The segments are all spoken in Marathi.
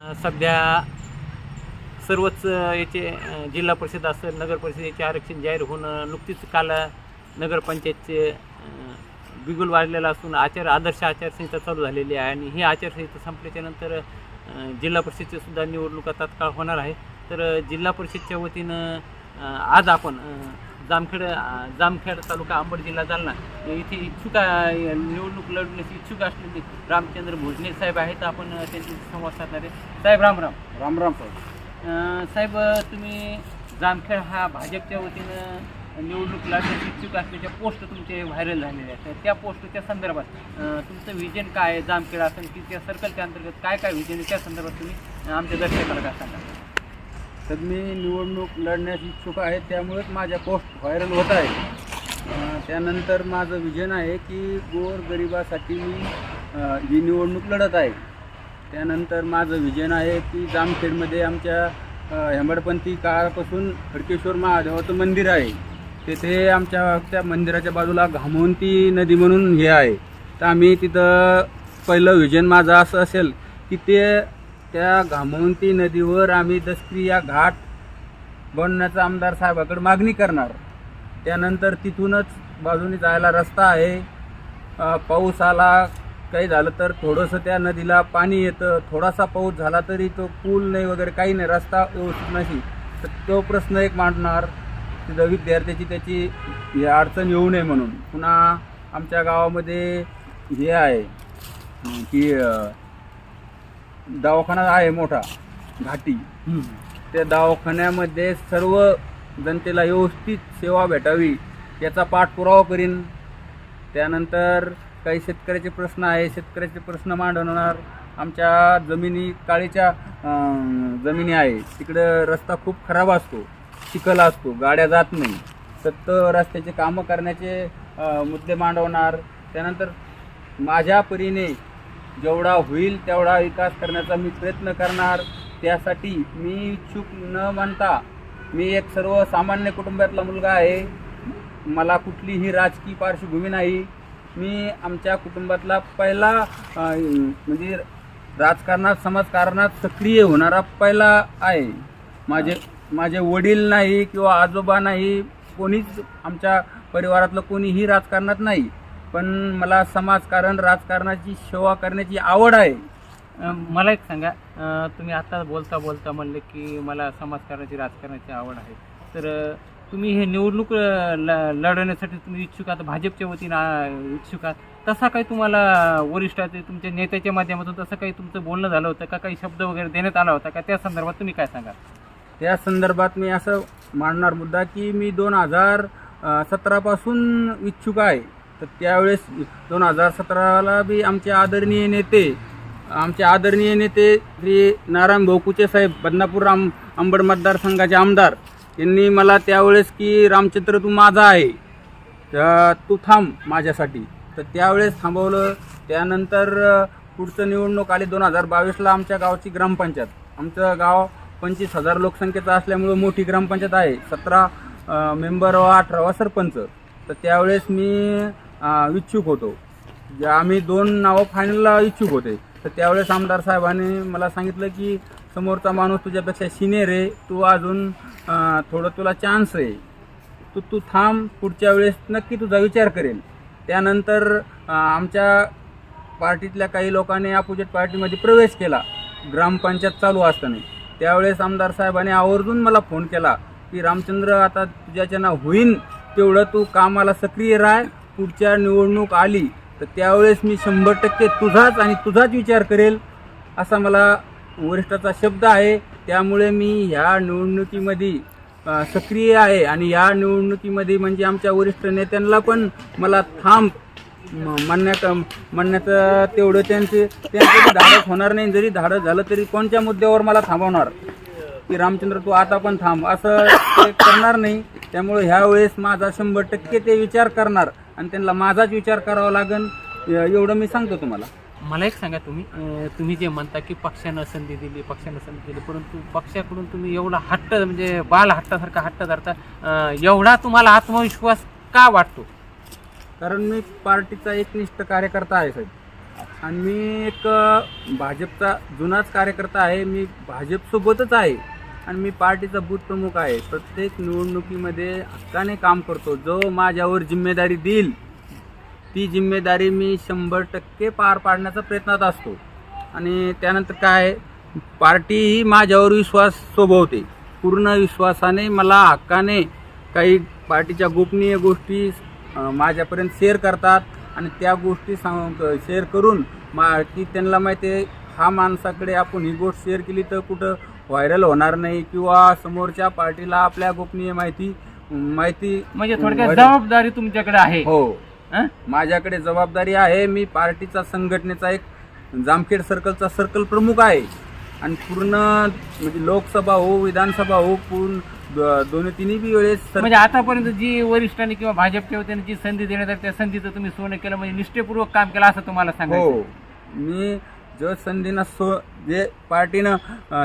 सध्या सर्वच याचे जिल्हा परिषद असेल नगर परिषद याचे आरक्षण जाहीर होणं नुकतीच काल नगरपंचायतचे बिगुल वाजलेला असून आचार आदर्श आचारसंहिता चालू झालेली आहे आणि ही आचारसंहिता संपल्याच्यानंतर जिल्हा परिषदची सुद्धा निवडणुका तात्काळ होणार आहे. तर जिल्हा परिषदच्या वतीनं आज आपण जामखेड जामखेड तालुका अंबड जिल्हा जालना. इथे इच्छुक निवडणूक लढण्याची इच्छुक असलेले रामचंद्र भोजने साहेब आहेत. आपण त्यांच्याशी संवाद साधणार आहे. साहेब राम राम. राम राम सर अ, साहेब अ, तुम्ही जामखेड हा भाजपच्या वतीनं निवडणूक लढण्याची इच्छुक असल्याच्या पोस्ट तुमचे व्हायरल झालेले आहेत. त्या पोस्टच्या संदर्भात तुमचं विजन काय आहे जामखेड असेल की त्या सर्कलच्या अंतर्गत काय काय विजन आहे? त्या संदर्भात तुम्ही आमच्या दर्शकाला काय सांगा तर मी निवडणूक लढण्यास इच्छुक आहे त्यामुळेच माझ्या पोस्ट व्हायरल होत आहे त्यानंतर माझं विजन आहे की गोर गरिबासाठी मी ही निवडणूक लढत आहे. त्यानंतर माझं विजन आहे की जामखेडमध्ये आमच्या हेंबडपंथी काळापासून खडकेश्वर महादेवाचं मंदिर आहे. तेथे आमच्या त्या मंदिराच्या बाजूला घामवंती नदी म्हणून हे आहे. तर आम्ही तिथं पहिलं विजन माझं असं असेल की ते त्या घामवंती नदीवर आम्ही दसक्रिया घाट बनण्याचा आमदार साहेबाकडे मागणी करणार. त्यानंतर तिथूनच बाजूने जायला रस्ता आहे. पाऊस आला काही झालं तर थोडंसं त्या नदीला पाणी येतं. थोडासा पाऊस झाला तरी तो पूल नाही वगैरे काही नाही रस्ता व्यवस्थित नाही. तर तो प्रश्न एक मांडणार तिथं विद्यार्थ्याची त्याची हे अडचण येऊ नये म्हणून. पुन्हा आमच्या गावामध्ये हे आहे की दवाखाना आहे मोठा घाटी. त्या दवाखान्यामध्ये सर्व जनतेला व्यवस्थित सेवा भेटावी याचा पाठपुरावा करीन. त्यानंतर काही शेतकऱ्याचे प्रश्न आहे शेतकऱ्याचे प्रश्न मांडवणार आमच्या जमिनी काळीच्या जमिनी आहे. तिकडं रस्ता खूप खराब असतो चिखल असतो गाड्या जात नाही. सत्त रस्त्याचे कामं करण्याचे मुद्दे मांडवणार. त्यानंतर माझ्या परीने जेवढा होईल तेवढा विकास करण्याचा मी प्रयत्न करणार. त्यासाठी मी इच्छुक न मानता मी एक सर्वसामान्य कुटुंबातला मुलगा आहे. मला कुठलीही राजकीय पार्श्वभूमी नाही. मी आमच्या कुटुंबातला पहिला म्हणजे राजकारणात समाजकारणात सक्रिय होणारा पहिला आहे. माझे माझे वडील नाही किंवा आजोबा नाही. कोणीच आमच्या परिवारातलं कोणीही राजकारणात नाही. पण मला समाजकारण राजकारणाची सेवा करण्याची आवड आहे. अ, मला एक सांगा अ, तुम्ही आता बोलता बोलता म्हणले की मला समाजकारणाची राजकारणाची आवड आहे. तर अ, तुम्ही हे निवडणूक अ, ल- लढवण्यासाठी तुम्ही इच्छुक आहात भाजपच्या वतीनं अ, इच्छुक आहात. तसा काही तुम्हाला वरिष्ठाचे तुमच्या नेत्याच्या माध्यमातून तसं काही तुमचं बोलणं झालं होतं का? काही शब्द वगैरे देण्यात आला होता का? त्या संदर्भात तुम्ही काय सांगा त्या संदर्भात मी असं मांडणार मुद्दा की मी दोन हजार सतरापासून इच्छुक आहे. तर त्यावेळेस दोन हजार सतराला बी आमचे आदरणीय नेते आमचे आदरणीय नेते श्री नारायण भाऊकुचे साहेब बदनापूर राम अंबड मतदारसंघाचे आमदार यांनी मला त्यावेळेस की रामचंद्र तू माझा आहे तर तू थांब माझ्यासाठी. तर त्यावेळेस थांबवलं. त्यानंतर पुढचं निवडणूक आली दोन हजार बावीसला आमच्या गावची ग्रामपंचायत. आमचं गाव पंचवीस हजार लोकसंख्येचं असल्यामुळं मोठी ग्रामपंचायत आहे. सतरा मेंबर व अठरावा सरपंच. तर त्यावेळेस मी इच्छुक होतो. जे आम्ही दोन नावं फायनलला इच्छुक होते. तर त्यावेळेस आमदार साहेबांनी मला सांगितलं की समोरचा माणूस तुझ्यापेक्षा सिनियर आहे तू अजून थोडं तुला चान्स आहे. तू तू थांब पुढच्या वेळेस नक्की तुझा विचार करेल. त्यानंतर आमच्या पार्टीतल्या काही लोकांनी अपोजिट पार्टीमध्ये प्रवेश केला. ग्रामपंचायत चालू असताना. त्यावेळेस आमदार साहेबांनी आवर्जून मला फोन केला की रामचंद्र आता तुझ्याच्या नाव होईन तेवढं तू कामाला सक्रिय राह. पुढच्या निवडणूक आली तर त्यावेळेस मी शंभर टक्के तुझाच आणि तुझाच विचार करेल असा मला वरिष्ठाचा शब्द आहे. त्यामुळे मी ह्या निवडणुकीमध्ये सक्रिय आहे आणि या निवडणुकीमध्ये म्हणजे आमच्या वरिष्ठ नेत्यांना पण मला थांब म्हणण्या म्हणण्याचं तेवढं त्यांचे त्यांचं धाडस होणार नाही. जरी धाडस झालं तरी कोणत्या मुद्द्यावर मला थांबवणार? की रामचंद्र तू आता पण थांब असं करणार नाही. त्यामुळे ह्यावेळेस माझा शंभर टक्के ते विचार करणार. आणि त्यांना माझाच विचार करावा लागेल एवढं मी सांगतो तुम्हाला. मला एक सांगा तुम्ही तुम्ही जे म्हणता की पक्षानं संधी दिली पक्षानं संधी दिली परंतु पक्षाकडून तुम्ही एवढा हट्ट म्हणजे बाल हट्टासारखा हट्ट धरता एवढा तुम्हाला आत्मविश्वास का वाटतो? कारण मी पार्टीचा एकनिष्ठ कार्यकर्ता आहे साहेब. आणि मी एक भाजपचा जुनाच कार्यकर्ता आहे मी भाजपसोबतच आहे. आणि मी पार्टीचा बूथ प्रमुख आहे. प्रत्येक निवडणुकीमध्ये हक्काने काम करतो. जो माझ्यावर जिम्मेदारी देईल ती जिम्मेदारी मी शंभर टक्के पार पाडण्याचा प्रयत्नात असतो. आणि त्यानंतर काय पार्टी ही माझ्यावर विश्वास सोबवते. पूर्ण विश्वासाने मला हक्काने काही पार्टीच्या गोपनीय गोष्टी माझ्यापर्यंत शेअर करतात आणि त्या गोष्टी सांग शेअर करून मा की त्यांना माहिती आहे हा माणसाकडे आपण ही गोष्ट शेअर केली तर कुठं व्हायरल होणार नाही किंवा समोरच्या पार्टीला आपल्या गोपनीय माहिती माहिती म्हणजे थोडक्यात जबाबदारी तुमच्याकडे आहे. हो. हं? माझ्याकडे जबाबदारी आहे. मी पार्टीचा संघटनेचा एक जामखेड सर्कलचा सर्कल प्रमुख आहे. आणि पूर्ण म्हणजे लोकसभा हो विधानसभा हो पूर्ण दोन्ही तिन्ही बी वेळेस म्हणजे आतापर्यंत जी वरिष्ठांनी किंवा भाजपच्या वतीने जी संधी देण्यात आली त्या संधीचं तुम्ही सोनं केलं म्हणजे निष्ठेपूर्वक काम केलं असं तुम्हाला सांगायचं हो. मी जो संधीनं सो जे पार्टीनं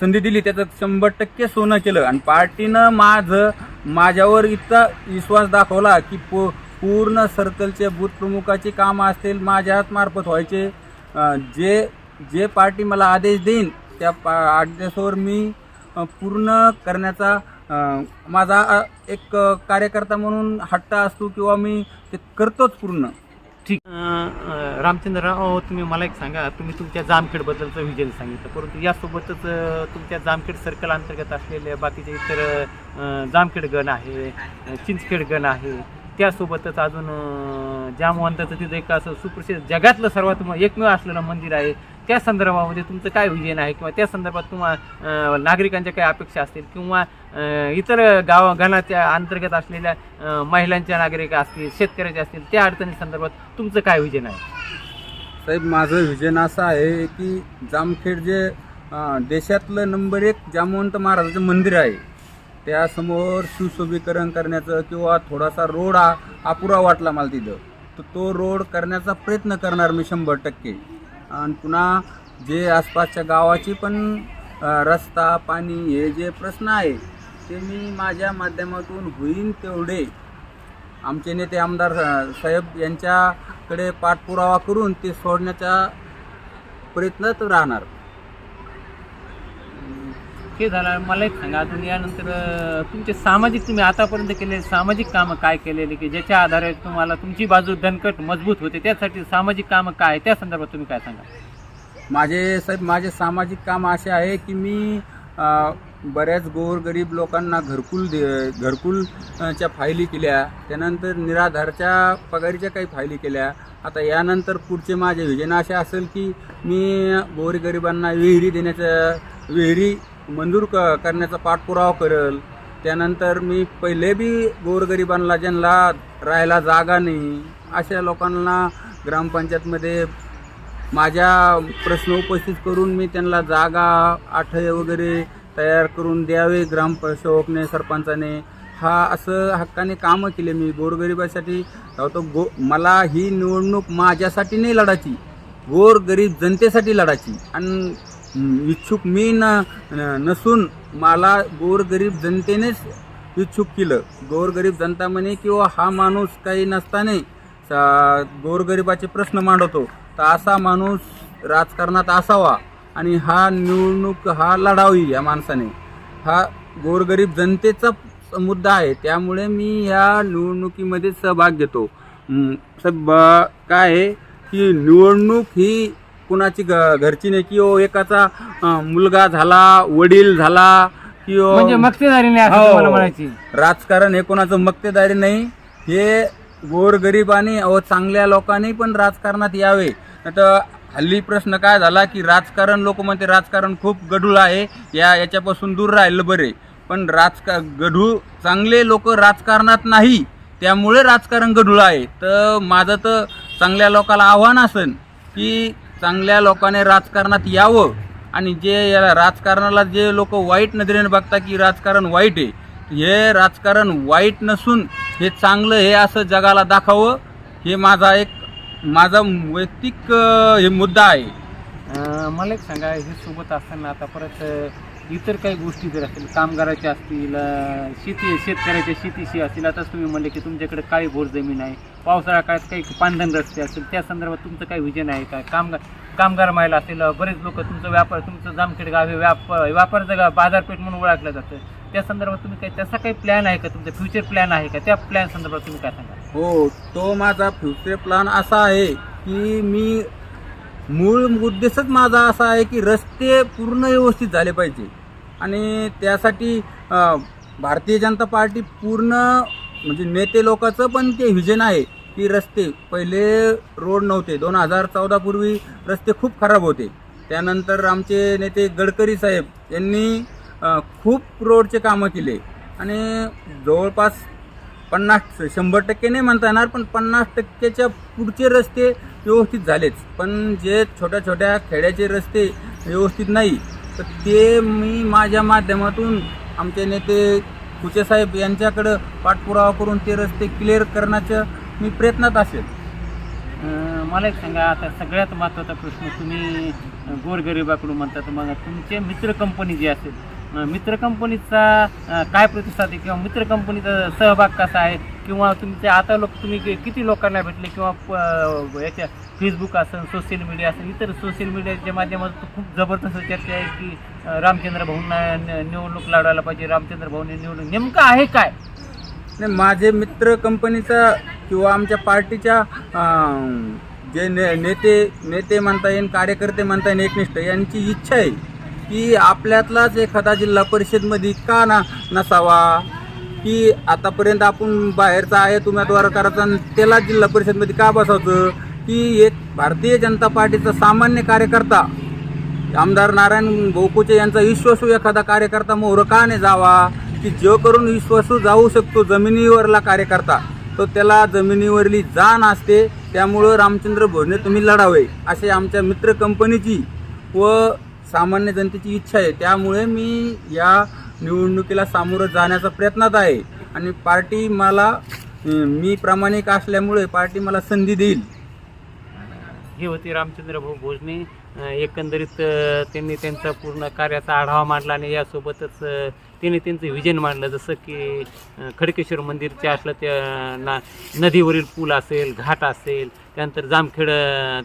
संधी दिली त्याचं शंभर टक्के सोनं केलं. आणि पार्टीनं माझं माझ्यावर इतका विश्वास दाखवला की पू पूर्ण सर्कलचे बूथ प्रमुखाची कामं असतील माझ्या मार्फत व्हायचे. जे जे पार्टी मला आदेश देईन त्या पा आदेशावर मी पूर्ण करण्याचा माझा एक कार्यकर्ता म्हणून हट्ट असतो किंवा मी ते करतोच पूर्ण. ठीक. रामचंद्रराव तुम्ही मला एक सांगा तुम्ही तुमच्या जामखेडबद्दलचं विजय सांगितलं परंतु यासोबतच तुमच्या जामखेड सर्कल अंतर्गत असलेले बाकीचे इतर जामखेड गण आहे चिंचखेड गण आहे त्यासोबतच अजून जामवंताचं तिथं एक असं सुप्रसिद्ध जगातलं सर्वात एकमेव असलेलं मंदिर आहे त्या संदर्भामध्ये म्हणजे तुमचं काय विजन आहे किंवा त्या संदर्भात तुम्हा नागरिकांच्या काय अपेक्षा असतील किंवा इतर गाव गणाच्या अंतर्गत असलेल्या महिलांच्या नागरिक असतील शेतकऱ्याच्या असतील त्या अडचणी संदर्भात तुमचं काय विजन आहे? साहेब माझं विजन असं आहे की जामखेड जे देशातलं नंबर एक जामवंत महाराजाचं मंदिर आहे त्यासमोर सुशोभीकरण करण्याचं किंवा थोडासा रोड अपुरा वाटला मला तिथं तर तो रोड करण्याचा प्रयत्न करणार मी शंभर टक्के. आणि पुन्हा जे आसपासच्या गावाची पण रस्ता पाणी हे जे प्रश्न आहे ते मी माझ्या माध्यमातून होईन तेवढे. आमचे नेते आमदार साहेब यांच्याकडे पाठपुरावा करून ते सोडण्याचा प्रयत्नात राहणार. हे झालं. मला एक सांगा अजून. यानंतर तुमचे सामाजिक तुम्ही आतापर्यंत केलेले सामाजिक कामं काय केलेले की ज्याच्या आधारे तुम्हाला तुमची बाजू दणकट मजबूत होते? त्यासाठी सामाजिक कामं काय त्या संदर्भात तुम्ही काय सांगा माझे साहेब माझे सामाजिक काम असे आहे की मी बऱ्याच गोरगरीब लोकांना घरकुल दे घरकुलच्या फायली केल्या. त्यानंतर निराधारच्या पगारीच्या काही फायली केल्या. आता यानंतर पुढचे माझे विजन असे असेल की मी गोरगरिबांना विहिरी देण्याचं विहिरी मंजूर क करण्याचा पाठपुरावा करेल. त्यानंतर मी पहिले बी गोरगरिबांना ज्यांना राहायला जागा नाही अशा लोकांना ग्रामपंचायतमध्ये माझ्या प्रश्न उपस्थित करून मी त्यांना जागा आठे वगैरे तयार करून द्यावे ग्रामसेवकने सरपंचाने. हा असं हक्काने कामं केले मी. गोरगरिबासाठी तो गो मला ही निवडणूक माझ्यासाठी नाही लढायची. गोरगरीब जनतेसाठी लढायची. आणि इच्छुक मी न नसून मला गोरगरीब जनतेनेच इच्छुक केलं. गोरगरीब जनता म्हणे किंवा हा माणूस काही नसताना गोरगरिबाचे प्रश्न मांडवतो तर असा माणूस राजकारणात असावा आणि हा निवडणूक हा लढावी या माणसाने. हा गोरगरीब जनतेचा मुद्दा आहे. त्यामुळे मी ह्या निवडणुकीमध्ये सहभाग घेतो. सब काय आहे की निवडणूक ही कुणाची घ- घरची नाही किंवा एकाचा अं, मुलगा झाला वडील झाला किंवा म्हणजे मक्तेदारी नाही असं हो. तुम्हाला म्हणायची. राजकारण हे कोणाचं मक्तेदारी नाही हे गोरगरीब आणि अहो चांगल्या लोकांनी पण राजकारणात यावे. तर हल्ली प्रश्न काय झाला की राजकारण लोक म्हणते राजकारण खूप गढूळ आहे या याच्यापासून दूर राहिलं बरे. पण राजका गढूळ चांगले लोक राजकारणात नाही त्यामुळे राजकारण गढूळ आहे. तर माझं तर चांगल्या लोकांना आव्हान असेल की चांगल्या लोकांनी राजकारणात यावं आणि जे या राजकारणाला जे लोक वाईट नजरेने बघतात की राजकारण वाईट आहे हे राजकारण वाईट नसून हे चांगलं हे असं जगाला दाखवावं हे माझा एक माझा वैयक्तिक हे मुद्दा आहे. मला एक सांगा हे सोबत असताना आता परत इतर काही गोष्टी जर असतील कामगाराच्या असतील शेती शेतकऱ्याच्या शेतीशी असतील आताच तुम्ही म्हणले की तुमच्याकडे काळी भोर जमीन आहे पावसाळा काळात काही पानधन रस्ते असतील त्या संदर्भात तुमचं काही विजन आहे का? कामगार कामगार महिला असेल बरेच लोक तुमचं व्यापार तुमचं जामखेड गाव हे व्याप व्यापारचं गाव बाजारपेठ म्हणून ओळखलं जातं. त्या संदर्भात तुम्ही काही त्याचा काही प्लॅन आहे का? तुमचा फ्युचर प्लॅन आहे का? त्या प्लॅन संदर्भात तुम्ही काय सांगा हो तो माझा फ्युचर प्लॅन असा आहे की मी मूळ उद्देशच माझा असा आहे की रस्ते पूर्ण व्यवस्थित झाले पाहिजे. आणि त्यासाठी भारतीय जनता पार्टी पूर्ण म्हणजे नेते लोकांचं पण ते व्हिजन आहे की रस्ते पहिले रोड नव्हते. दोन हजार चौदापूर्वी रस्ते खूप खराब होते. त्यानंतर आमचे नेते गडकरी साहेब यांनी खूप रोडचे कामं केले. आणि जवळपास पन्नास शंभर टक्के नाही म्हणता येणार पण पन्नास टक्क्याच्या पुढचे रस्ते व्यवस्थित झालेच. पण जे छोट्या छोट्या खेड्याचे रस्ते व्यवस्थित नाही तर ते मी माझ्या माध्यमातून आमचे नेते कुचेसाहेब यांच्याकडं पाठपुरावा करून ते रस्ते क्लिअर करण्याच्या मी प्रयत्नात असेल. मला एक सांगा आता सगळ्यात महत्त्वाचा प्रश्न तुम्ही गोरगरिबाकडून म्हणतात मग तुमचे मित्र कंपनी जी असेल मित्र कंपनीचा काय प्रतिसाद आहे किंवा मित्र कंपनीचा सहभाग कसा आहे किंवा तुमचे आता लोक तुम्ही किती लोकांना भेटले किंवा प- याच्या फेसबुक असेल सोशल मीडिया असेल इतर सोशल मीडियाच्या माध्यमातून खूप जबरदस्त चर्चा आहे की रामचंद्र भाऊंना निवडणूक लढवायला पाहिजे रामचंद्र भाऊंनी निवडणूक नेमकं आहे काय? नाही माझे मित्र कंपनीचा किंवा आमच्या पार्टीच्या जे ने नेते नेते म्हणता येईल कार्यकर्ते म्हणता येईल एकनिष्ठ यांची इच्छा आहे. की आपल्यातलाच एखादा जिल्हा परिषदमध्ये का ना नसावा की आतापर्यंत आपण बाहेरचा आहे उमेदवार करायचा आणि त्याला जिल्हा परिषदमध्ये का बसवतं की एक भारतीय जनता पार्टीचा सामान्य कार्यकर्ता आमदार नारायण गोकुचे यांचा विश्वासू एखादा कार्यकर्ता मोहर का नाही जावा? की जो करून विश्वासू जाऊ शकतो जमिनीवरला कार्यकर्ता. तो त्याला जमिनीवरली जाण असते त्यामुळं रामचंद्र भोरणे तुम्ही लढावे असे आमच्या मित्र कंपनीची व सामान्य जनतेची इच्छा आहे. त्यामुळे मी या निवडणुकीला सामोरं जाण्याचा प्रयत्नात आहे. आणि पार्टी मला मी प्रामाणिक असल्यामुळे पार्टी मला संधी देईल. हे होते रामचंद्र भाऊ भोजने एकंदरीत त्यांनी त्यांचा पूर्ण कार्याचा आढावा मांडला आणि यासोबतच त्यांनी त्यांचं विजन मांडलं. जसं की खडकेश्वर मंदिरचे असलं त्या ना नदीवरील पूल असेल घाट असेल त्यानंतर जामखेड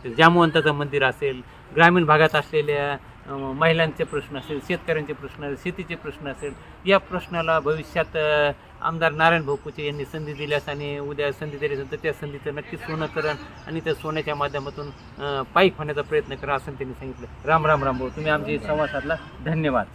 ते जामवंताचं मंदिर असेल ग्रामीण भागात असलेल्या महिलांचे प्रश्न असेल शेतकऱ्यांचे प्रश्न असेल शेतीचे प्रश्न असेल या प्रश्नाला भविष्यात आमदार नारायण भाऊकुचे यांनी संधी दिल्यास आणि उद्या संधी दिली असेल तर त्या संधीचं नक्कीच सोनं करण आणि त्या सोन्याच्या माध्यमातून अं, पाईक होण्याचा प्रयत्न करा असं त्यांनी सांगितलं. राम राम राम भाऊ. तुम्ही आमचे संवाद साधला. धन्यवाद.